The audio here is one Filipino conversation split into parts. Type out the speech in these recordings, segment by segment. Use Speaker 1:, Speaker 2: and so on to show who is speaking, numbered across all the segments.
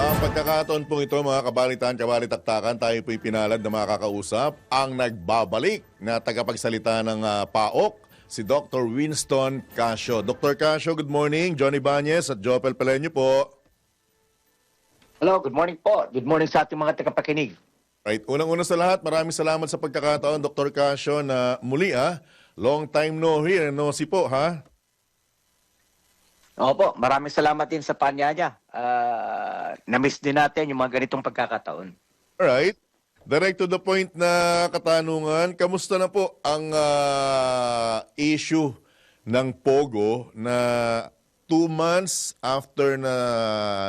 Speaker 1: Sa pagkakataon pong ito, mga kabalitan, kabalitaktakan, tayo po'y pinalad na makakausap ang nagbabalik na tagapagsalita ng ah, PAOK, si Dr. Winston Casio. Dr. Casio, good morning. Johnny Banyes at Jopel Pelenyo po.
Speaker 2: Hello, good morning po. Good morning sa ating mga tagapakinig.
Speaker 1: Right, unang-una sa lahat, maraming salamat sa pagkakataon, Dr. Casio, na muli ah, long time no hear, no si po, ha?
Speaker 2: Opo, maraming salamat din sa panyaya. Uh, na-miss din natin yung mga ganitong pagkakataon.
Speaker 1: Alright. Direct to the point na katanungan, kamusta na po ang ah, issue ng Pogo na two months after na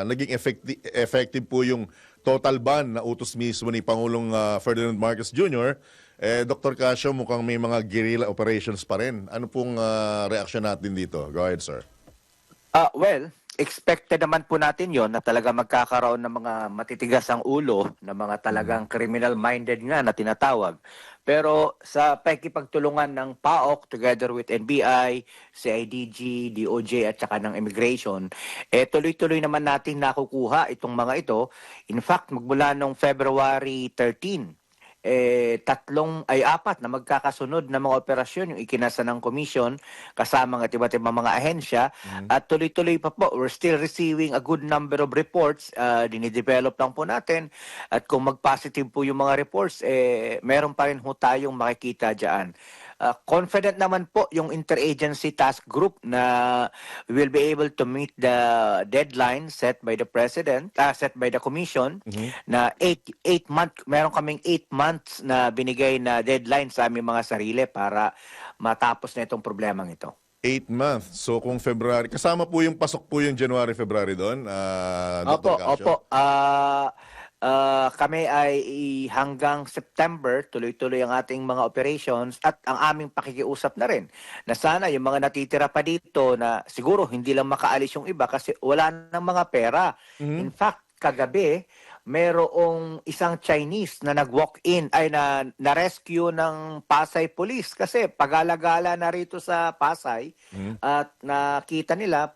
Speaker 1: naging effective, effective po yung total ban na utos mismo ni Pangulong ah, Ferdinand Marcos Jr., eh, Dr. Casio, mukhang may mga guerrilla operations pa rin. Ano pong ah, reaksyon natin dito? Go ahead, sir.
Speaker 2: Ah, well, expected naman po natin yon na talaga magkakaroon ng mga matitigas ang ulo na mga talagang criminal-minded nga na tinatawag. Pero sa pakikipagtulungan ng PAOK together with NBI, CIDG, DOJ at saka ng immigration, eh tuloy-tuloy naman natin nakukuha itong mga ito. In fact, magmula nung February 13, eh, tatlong ay apat na magkakasunod na mga operasyon yung ikinasa ng commission kasama ng iba't ibang mga ahensya. At tuloy-tuloy pa po we're still receiving a good number of reports uh, dinidevelop lang po natin. At kung mag-positive po yung mga reports eh meron pa rin ho tayong makikita diyan Uh, confident naman po yung interagency task group na will be able to meet the deadline set by the president, uh, set by the commission na 8 8 month meron kaming 8 months na binigay na deadline sa aming mga sarili para matapos na itong problemang ito.
Speaker 1: Eight months. So kung February, kasama po yung pasok po yung January, February doon, ah, Dr.
Speaker 2: Opo,
Speaker 1: Casio?
Speaker 2: opo. Ah ah, kami ay hanggang September, tuloy-tuloy ang ating mga operations at ang aming pakikiusap na rin. Na sana yung mga natitira pa dito na siguro hindi lang makaalis yung iba kasi wala nang mga pera. In fact, kagabi, merong isang Chinese na nag-walk-in ay na na-rescue ng Pasay Police kasi pagalagala na rito sa Pasay at nakita nila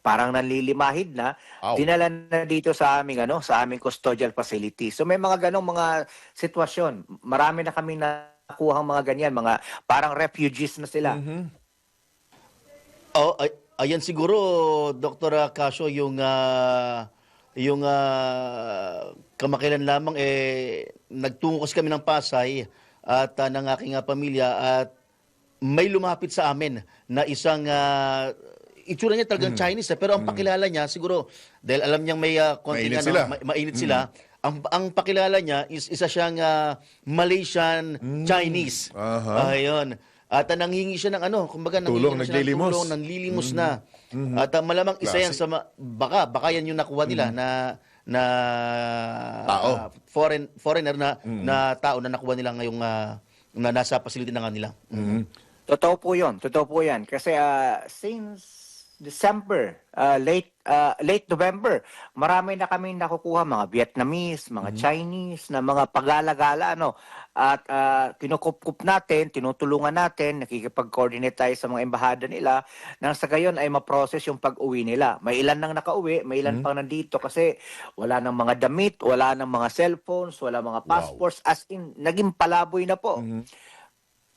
Speaker 2: parang nanlilimahid na
Speaker 1: Ow.
Speaker 2: dinala na dito sa aming ano sa aming custodial facility. So may mga ganong mga sitwasyon. Marami na kami nakuha mga ganyan, mga parang refugees na sila.
Speaker 3: Oh, ay, ayan siguro Dr. Casio yung ah, yung ah, kamakailan lamang eh nagtungo kasi kami ng Pasay at ah, ng aking ah, pamilya at may lumapit sa amin na isang ah, itsura niya talagang Chinese eh, pero ang pakilala niya siguro dahil alam niyang may ah, konting
Speaker 1: Mainit
Speaker 3: ano,
Speaker 1: sila.
Speaker 3: ma- mainit sila ang ang pakilala niya is isa siyang ah, Malaysian Chinese.
Speaker 1: Aha.
Speaker 3: Ayun. At uh, nanghingi siya ng ano, kumbaga
Speaker 1: Tulong,
Speaker 3: nanghingi siya ng
Speaker 1: naglilimos.
Speaker 3: tulong, nanlilimos na. At uh, malamang isa yan sa ma- baka baka yan yung nakuha nila na na
Speaker 1: Tao.
Speaker 3: uh, foreign foreigner na na tao na nakuha nila ngayong uh, na nasa facility na nga nila.
Speaker 2: Totoo po 'yon. Totoo po 'yan kasi ah, since December, ah, late ah, late November, marami na kami nakukuha mga Vietnamese, mga Chinese na mga pagalagala ano. At uh, kinukupkup natin, tinutulungan natin, nakikipag-coordinate tayo sa mga embahada nila nang sa gayon ay ma-process yung pag-uwi nila. May ilan nang nakauwi, may ilan pang nandito kasi wala nang mga damit, wala nang mga cellphones, wala mga passports, as in naging palaboy na po.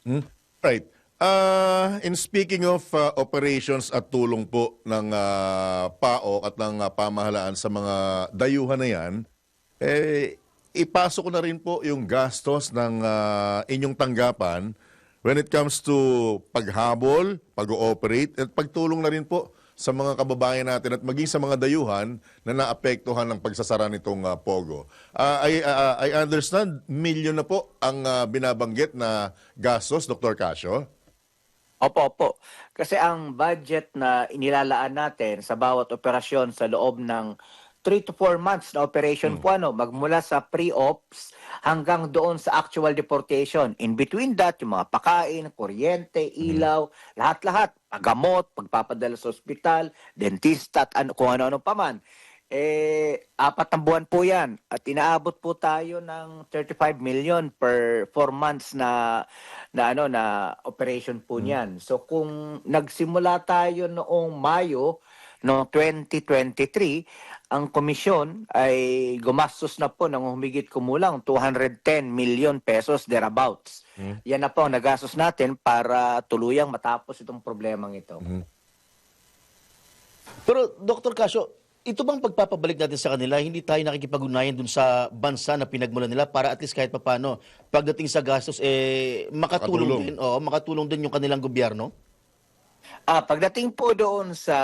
Speaker 1: Hmm? Right. Uh, in speaking of uh, operations at tulong po ng uh, PAOK at ng uh, pamahalaan sa mga dayuhan na yan, eh, ipasok ko na rin po yung gastos ng uh, inyong tanggapan when it comes to paghabol, pag-ooperate, at pagtulong na rin po sa mga kababayan natin at maging sa mga dayuhan na naapektuhan ng pagsasara nitong uh, Pogo. Uh, I, uh, I understand, milyon na po ang uh, binabanggit na gastos, Dr. Casio.
Speaker 2: Opo, opo. Kasi ang budget na inilalaan natin sa bawat operasyon sa loob ng 3 to 4 months na operation po ano, magmula sa pre-ops hanggang doon sa actual deportation. In between that, yung mga pakain, kuryente, ilaw, lahat-lahat, pagamot, pagpapadala sa ospital, dentista, at ano, kung ano-ano pa man. Eh, apat na buwan po yan. At inaabot po tayo ng 35 million per 4 months na na ano na operation po niyan. So kung nagsimula tayo noong Mayo no 2023 ang komisyon ay gumastos na po ng humigit kumulang 210 million pesos thereabouts. Yan na po ang nagastos natin para tuluyang matapos itong problemang ito.
Speaker 3: Pero Dr. Casio, ito bang pagpapabalik natin sa kanila, hindi tayo nakikipag-unayan dun sa bansa na pinagmulan nila para at least kahit papano, pagdating sa gastos, eh, makatulong,
Speaker 1: Makatulong.
Speaker 3: din, oo, makatulong din yung kanilang gobyerno?
Speaker 2: Ah, pagdating po doon sa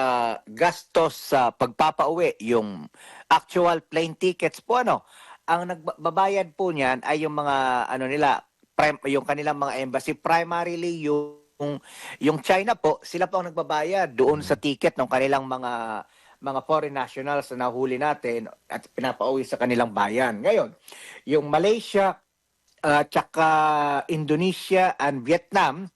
Speaker 2: gastos sa pagpapauwi, yung actual plane tickets po ano, ang nagbabayad po niyan ay yung mga ano nila, prim, yung kanilang mga embassy primarily yung yung China po, sila po ang nagbabayad doon sa ticket ng kanilang mga mga foreign nationals na nahuli natin at pinapauwi sa kanilang bayan. Ngayon, yung Malaysia, at tsaka Indonesia and Vietnam,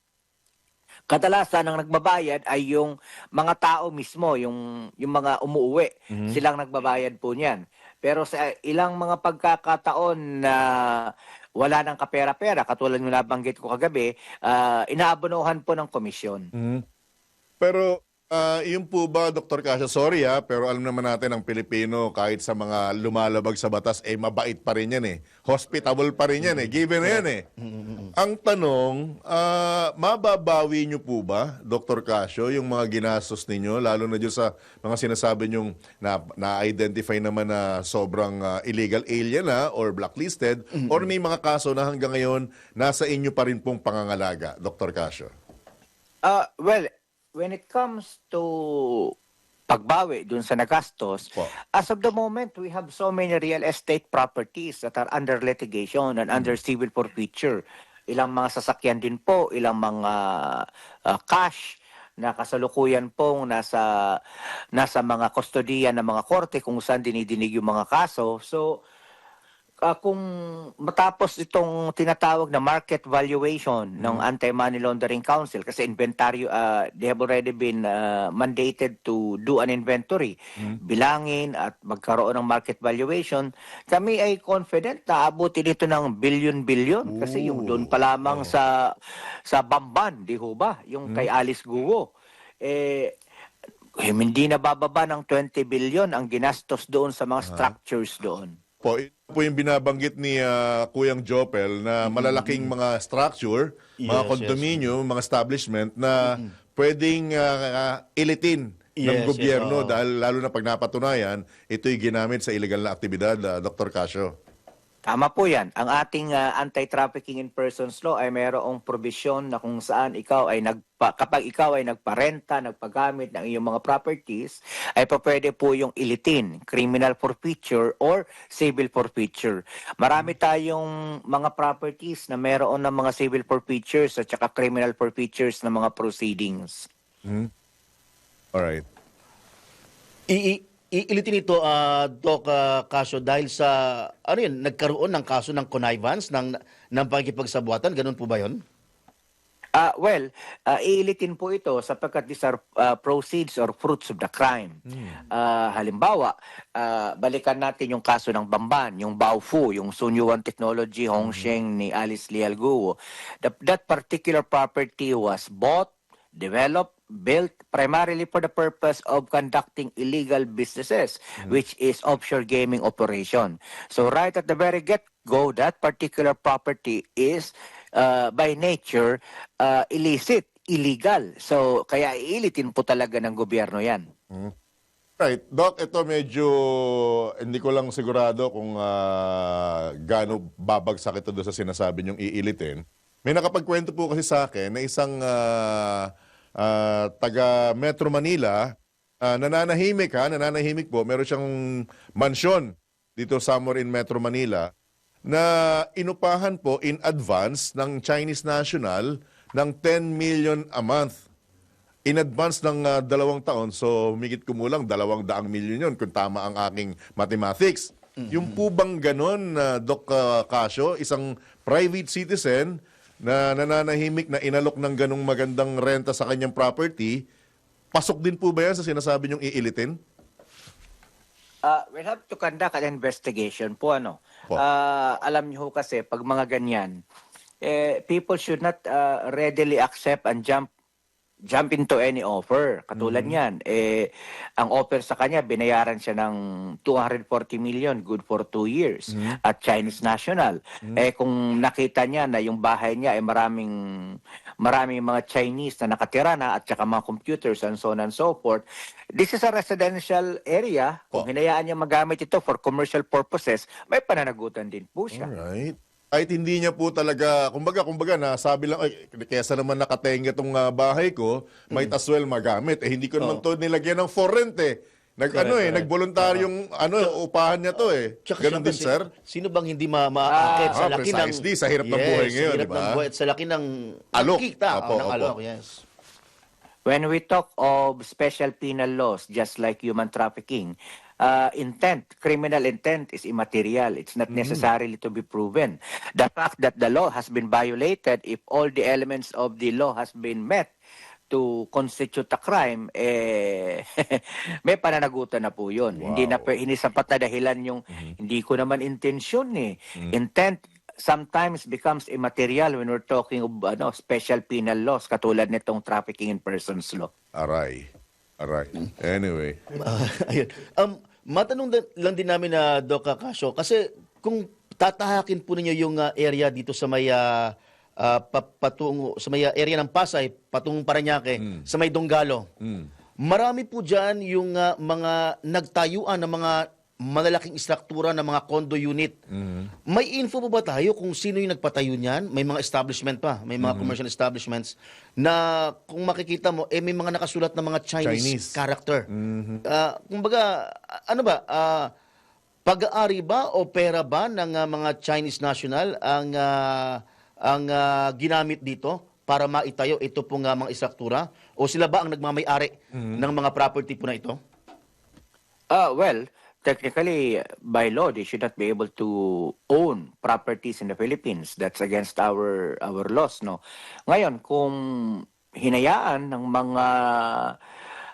Speaker 2: kadalasan ang nagbabayad ay yung mga tao mismo, yung yung mga umuuwi. Silang nagbabayad po niyan. Pero sa ilang mga pagkakataon na wala ng kapera-pera, katulad ng nabanggit ko kagabi, ah, inaabonohan po ng komisyon.
Speaker 1: Mhm. Pero ah, yun po ba, Dr. Casio, sorry ah, pero alam naman natin ang Pilipino kahit sa mga lumalabag sa batas, eh mabait pa rin yan eh. Hospitable pa rin yan eh. Given na yan eh. Ang tanong, ah, mababawi nyo po ba, Dr. Casio, yung mga ginastos ninyo, lalo na dyan sa mga sinasabi nyong na, na-identify naman na sobrang ah, illegal alien na or blacklisted, or may mga kaso na hanggang ngayon nasa inyo pa rin pong pangangalaga, Dr. Casio?
Speaker 2: Uh, well, when it comes to pagbawi dun sa nagastos,
Speaker 1: Po.
Speaker 2: as of the moment, we have so many real estate properties that are under litigation and under civil forfeiture. Ilang mga sasakyan din po, ilang mga uh, cash na kasalukuyan pong nasa nasa mga kustodiyan ng mga korte kung saan dinidinig yung mga kaso. So, Ah, kung matapos itong tinatawag na market valuation ng Anti-Money Laundering Council kasi inventaryo ah, they have already been ah, mandated to do an inventory bilangin at magkaroon ng market valuation kami ay confident na abutin ito ng billion-billion kasi yung doon pa lamang sa sa Bamban di ho ba? Yung kay Alice Guo. Eh eh, hindi na bababa ng 20 billion ang ginastos doon sa mga structures doon.
Speaker 1: Po, ito po yung binabanggit ni ah, Kuyang Jopel na malalaking mga structure, mga
Speaker 3: Yes, yes.
Speaker 1: condominium, mga establishment na pwedeng ah, ilitin ng
Speaker 3: Yes, yes,
Speaker 1: gobyerno
Speaker 3: oo.
Speaker 1: dahil lalo na pag napatunayan, ito'y ginamit sa illegal na aktibidad, ah, Dr. Casio.
Speaker 2: Tama po yan. Ang ating ah, anti-trafficking in persons law ay mayroong provision na kung saan ikaw ay nagpa, kapag ikaw ay nagparenta, nagpagamit ng iyong mga properties, ay pa pwede po yung ilitin, criminal forfeiture or civil forfeiture. Marami tayong mga properties na mayroon ng mga civil forfeitures at saka criminal forfeitures ng mga proceedings.
Speaker 1: Alright.
Speaker 3: I- i- Iilitin ito, ah, Doc ah, Casio, dahil sa, ano yun, nagkaroon ng kaso ng connivance, ng, ng pakikipagsabuatan, ganun po ba yun?
Speaker 2: Ah, well, ah, iilitin po ito sapagkat these are ah, proceeds or fruits of the crime. Ah, halimbawa, ah, balikan natin yung kaso ng Bamban, yung Baofu, yung Sunyuan Technology, Hongsheng ni Alice Lial Guo. That, that particular property was bought, developed, built primarily for the purpose of conducting illegal businesses, which is offshore gaming operation. So right at the very get-go, that particular property is uh, by nature uh, illicit, illegal. So kaya iilitin po talaga ng gobyerno yan.
Speaker 1: Right. Doc, ito medyo hindi ko lang sigurado kung uh, gaano babagsak ito doon sa sinasabi niyong iilitin. May nakapagkwento po kasi sa akin na isang ah, ah, taga Metro Manila, ah, nananahimik ha, nananahimik po, meron siyang mansyon dito somewhere in Metro Manila na inupahan po in advance ng Chinese National ng 10 million a month. In advance ng ah, dalawang taon, so humigit kumulang dalawang daang milyon yun kung tama ang aking mathematics. Yung po bang ganon, na Doc ah, Casio, isang private citizen na nananahimik na inalok ng ganong magandang renta sa kanyang property, pasok din po ba yan sa sinasabi niyong iilitin?
Speaker 2: Uh, we'll have to conduct an investigation po ano.
Speaker 1: Po.
Speaker 2: Ah, alam niyo kasi pag mga ganyan, eh, people should not uh, readily accept and jump jump into any offer. Katulad niyan, eh, ang offer sa kanya, binayaran siya ng 240 million, good for two years, at Chinese national. Eh, kung nakita niya na yung bahay niya ay maraming, maraming mga Chinese na nakatira na at saka mga computers and so on and so forth, this is a residential area. Kung
Speaker 1: Oh.
Speaker 2: hinayaan niya magamit ito for commercial purposes, may pananagutan din po siya.
Speaker 1: Alright. Kahit hindi niya po talaga, kumbaga, kumbaga, nasabi lang, ay, kesa naman nakatenga tong ah, bahay ko, might
Speaker 3: Mm.
Speaker 1: as well magamit. Eh, hindi ko naman
Speaker 3: Oh.
Speaker 1: to nilagyan ng for rent eh. Nag,
Speaker 3: Correct,
Speaker 1: ano eh, nagboluntaryong, ano, upahan niya to eh.
Speaker 3: Tsaka
Speaker 1: Ganon din,
Speaker 3: siyempre,
Speaker 1: sir?
Speaker 3: si- Sino bang hindi ma maaakit
Speaker 1: Ah,
Speaker 3: sa laki ng...
Speaker 1: precisely, sa hirap ng buhay
Speaker 3: Yes,
Speaker 1: ngayon,
Speaker 3: sa hirap
Speaker 1: di ba?
Speaker 3: ng buhay at sa laki ng...
Speaker 1: Alok.
Speaker 3: kita,
Speaker 1: Opo,
Speaker 3: oh, ng
Speaker 1: opo.
Speaker 3: alok, yes.
Speaker 2: When we talk of special penal laws, just like human trafficking, uh, intent, criminal intent is immaterial. It's not necessarily to be proven. The fact that the law has been violated, if all the elements of the law has been met to constitute a crime, eh, may pananagutan na po yun. Hindi na
Speaker 1: Wow.
Speaker 2: hindi sapat na dahilan yung hindi ko naman intensyon eh. Intent sometimes becomes immaterial when we're talking of ano, special penal laws katulad nitong trafficking in persons law.
Speaker 1: Aray. Aray. Anyway.
Speaker 3: Ah, ayun. Um, matanong lang din namin na Doc Casio, kasi kung tatahakin po ninyo yung ah, area dito sa may pa- patungo sa may area ng Pasay patungong Paranaque sa may Donggalo.
Speaker 1: Mm.
Speaker 3: Marami po diyan yung ah, mga nagtayuan ng mga malalaking istruktura ng mga condo unit. May info po ba tayo kung sino yung nagpatayo niyan? May mga establishment pa, may mga commercial establishments na kung makikita mo eh may mga nakasulat na mga Chinese,
Speaker 1: Chinese.
Speaker 3: character. Ah, kumbaga a- ano ba ah, pag-aari ba o pera ba ng ah, mga Chinese national ang ah, ang ah, ginamit dito para maitayo ito pong ah, mga istruktura o sila ba ang nagmamay-ari ng mga property po na ito?
Speaker 2: Uh, well, technically, by law, they should not be able to own properties in the Philippines. That's against our our laws, no? Ngayon, kung hinayaan ng mga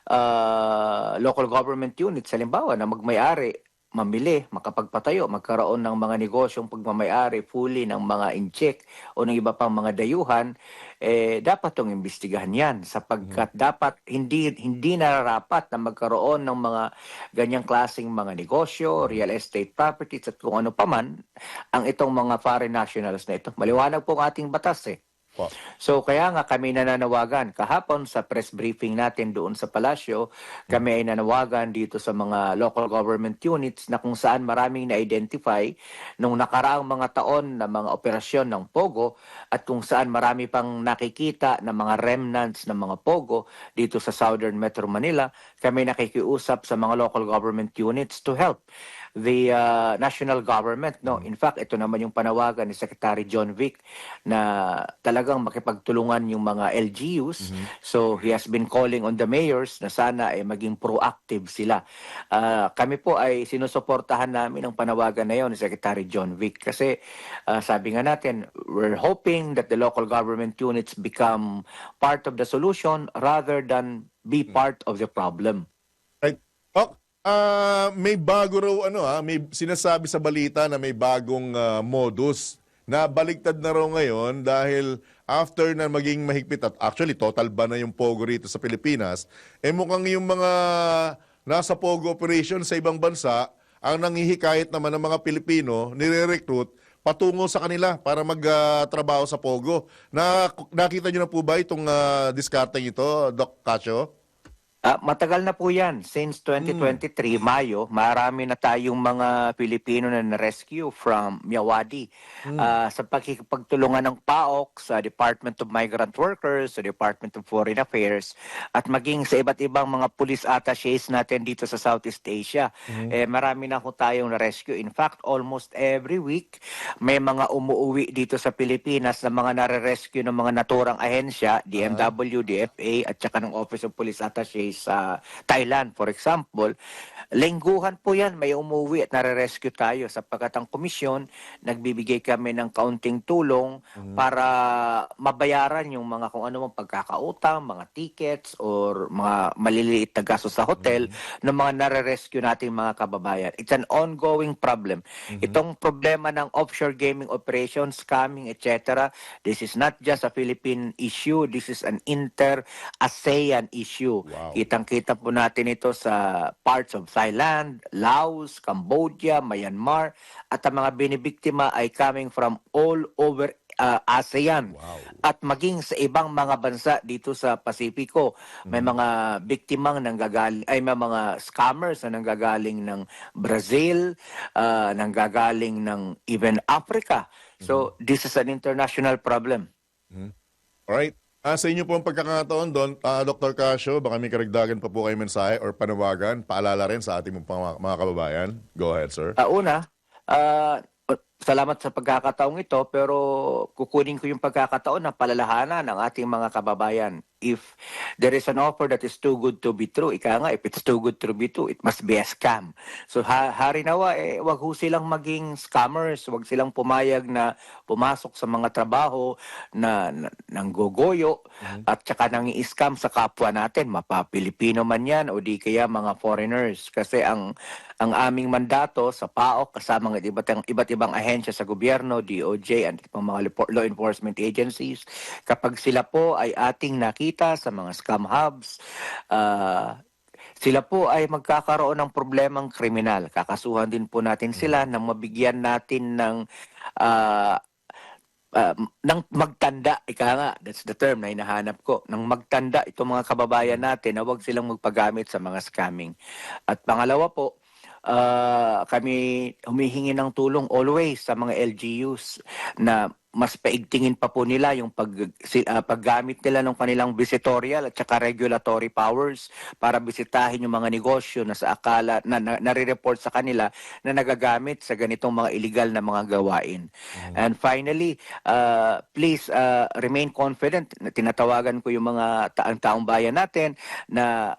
Speaker 2: uh, local government units, halimbawa, na magmay-ari, mamili, makapagpatayo, magkaroon ng mga negosyong pagmamayari fully ng mga incheck o ng iba pang mga dayuhan, eh, dapat tong imbestigahan yan sapagkat dapat hindi hindi nararapat na magkaroon ng mga ganyang klasing mga negosyo, real estate properties at kung ano paman ang itong mga foreign nationals na ito. Maliwanag po ang ating batas eh. So kaya nga kami nananawagan. Kahapon sa press briefing natin doon sa palasyo, kami ay nanawagan dito sa mga local government units na kung saan maraming na-identify nung nakaraang mga taon na mga operasyon ng Pogo at kung saan marami pang nakikita na mga remnants ng mga Pogo dito sa Southern Metro Manila, kami nakikiusap sa mga local government units to help the uh, national government no? In fact ito naman yung panawagan ni Secretary John Vic na talagang makipagtulungan yung mga LGUs so he has been calling on the mayors na sana ay maging proactive sila. Ah, kami po ay sinusuportahan namin ang panawagan na yon ni Secretary John Vic kasi ah, sabi nga natin we're hoping that the local government units become part of the solution rather than be part of the problem.
Speaker 1: Right. Oh, ah, may bago raw ano ha, may sinasabi sa balita na may bagong ah, modus na baligtad na raw ngayon dahil after na maging mahigpit at actually total ban na yung Pogo rito sa Pilipinas, eh mukhang yung mga nasa Pogo operation sa ibang bansa ang nanghihikayat naman ng mga Pilipino nire-recruit patungo sa kanila para magtrabaho sa Pogo. Na, nakita niyo na po ba itong uh, diskarteng ito, Doc Cacho?
Speaker 2: Ah, matagal na po yan. Since 2023, Mayo, marami na tayong mga Pilipino na na-rescue from Miyawadi. Ah, sa pagkikipagtulungan ng PAOK, sa Department of Migrant Workers, sa Department of Foreign Affairs, at maging sa iba't ibang mga police attaches natin dito sa Southeast Asia. Eh, marami na ho tayong na-rescue. In fact, almost every week, may mga umuwi dito sa Pilipinas na mga nare-rescue ng mga naturang ahensya, DMW, DFA, at saka ng Office of Police Attaches sa Thailand, for example, lingguhan po yan, may umuwi at nare-rescue tayo sapagkat ang komisyon, nagbibigay kami ng kaunting tulong para mabayaran yung mga kung ano mang pagkakautang, mga tickets, or mga maliliit na gastos sa hotel ng mga nare-rescue nating mga kababayan. It's an ongoing problem. Itong problema ng offshore gaming operations, scamming, etc., this is not just a Philippine issue, this is an inter-ASEAN issue.
Speaker 1: Wow.
Speaker 2: Kitang-kita po natin ito sa parts of Thailand, Laos, Cambodia, Myanmar, at ang mga binibiktima ay coming from all over uh, ASEAN.
Speaker 1: Wow.
Speaker 2: At maging sa ibang mga bansa dito sa Pasipiko, may
Speaker 1: Mm.
Speaker 2: mga biktimang nanggagaling, ay may mga scammers na nanggagaling ng Brazil, uh, nanggagaling ng even Africa. So,
Speaker 1: Mm-hmm.
Speaker 2: this is an international problem.
Speaker 1: Alright. Ah, sa inyo po ang pagkakataon doon, ah, Dr. Casio, baka may karagdagan pa po kayo mensahe or panawagan, paalala rin sa ating mga, mga kababayan. Go ahead, sir.
Speaker 2: Uh, una, ah, salamat sa pagkakataong ito pero kukunin ko yung pagkakataon na palalahanan ng ating mga kababayan. If there is an offer that is too good to be true, ika nga, if it's too good to be true, it must be a scam. So ha hari nawa, eh, wag ho silang maging scammers, wag silang pumayag na pumasok sa mga trabaho na, na ng gogoyo at saka nang i-scam sa kapwa natin, mapa Pilipino man yan o di kaya mga foreigners. Kasi ang ang aming mandato sa PAOK kasama ng iba't, iba't ibang ahensya sa gobyerno, DOJ, ibang mga law enforcement agencies, kapag sila po ay ating nakita sa mga scam hubs, ah, sila po ay magkakaroon ng problemang kriminal. Kakasuhan din po natin sila nang mabigyan natin ng ah, ah, ng magtanda, ika nga, that's the term na hinahanap ko, ng magtanda itong mga kababayan natin na huwag silang magpagamit sa mga scamming. At pangalawa po, ah, kami humihingi ng tulong always sa mga LGUs na mas paigtingin pa po nila yung pag, ah, paggamit nila ng kanilang visitorial at saka regulatory powers para bisitahin yung mga negosyo na sa akala na, na nare-report sa kanila na nagagamit sa ganitong mga illegal na mga gawain. And finally, uh, please uh, remain confident na tinatawagan ko yung mga taang taong bayan natin na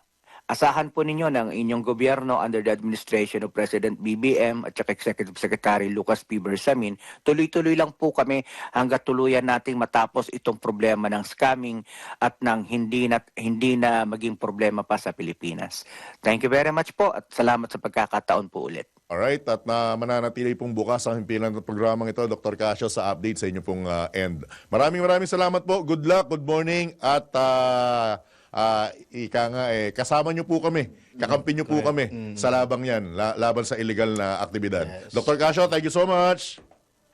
Speaker 2: asahan po ninyo ng inyong gobyerno under the administration of President BBM at saka Executive Secretary Lucas P. Bersamin, tuloy-tuloy lang po kami hanggat tuluyan nating matapos itong problema ng scamming at ng hindi na, hindi na maging problema pa sa Pilipinas. Thank you very much po at salamat sa pagkakataon po ulit.
Speaker 1: Alright, at na mananatili pong bukas ang himpilan ng programang ito, Dr. Casio, sa update sa inyo pong ah, end. Maraming maraming salamat po. Good luck, good morning, at ah, ah, ika nga, eh, kasama nyo po kami. Kakampi nyo po kami sa labang yan, la- laban sa illegal na aktibidad. Dr. Casio, thank you so much.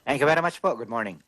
Speaker 2: Thank you very much po. Good morning.